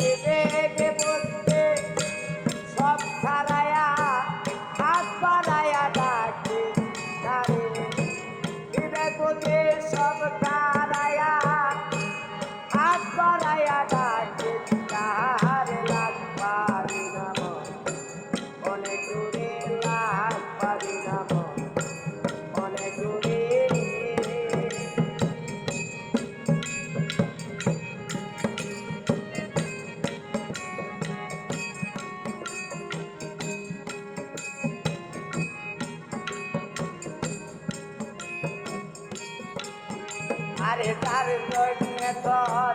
রে আরে তার জন্য তোর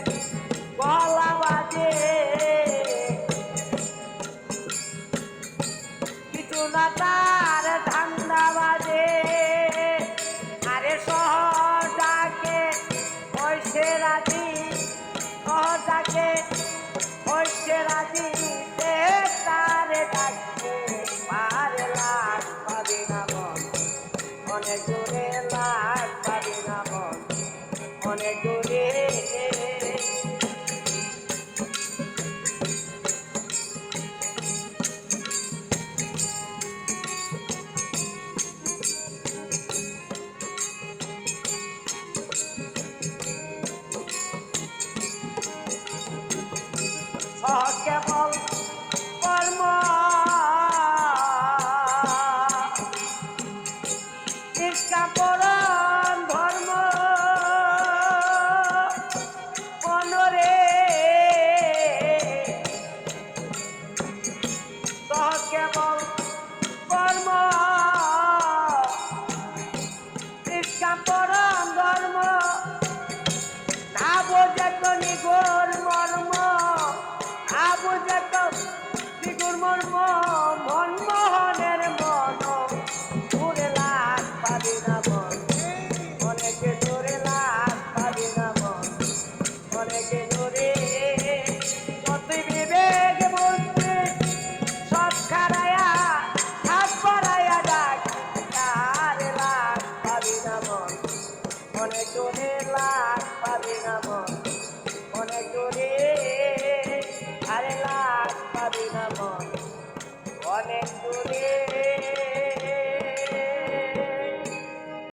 কিছু না তার ধান্দা বাজে। আরে শহরটাকে ওই সে রাজি। শহরটাকে ওই সে রাজি তারে ডাকতে পারে লাখ পাবি না মন। অনেক দূরে লাখ পাবি না মন। অনেক দূরে কেবল কর্ম? নিষ্কাপরণ ধর্ম। না বোঝে তো নিগোর মর্ম না বোঝে তো নিগুর মর্ম। অনেক দূরে লাখ পাবে না মন অনেক দূরে আরে লাখ পাবে না মন। অনেক দূরে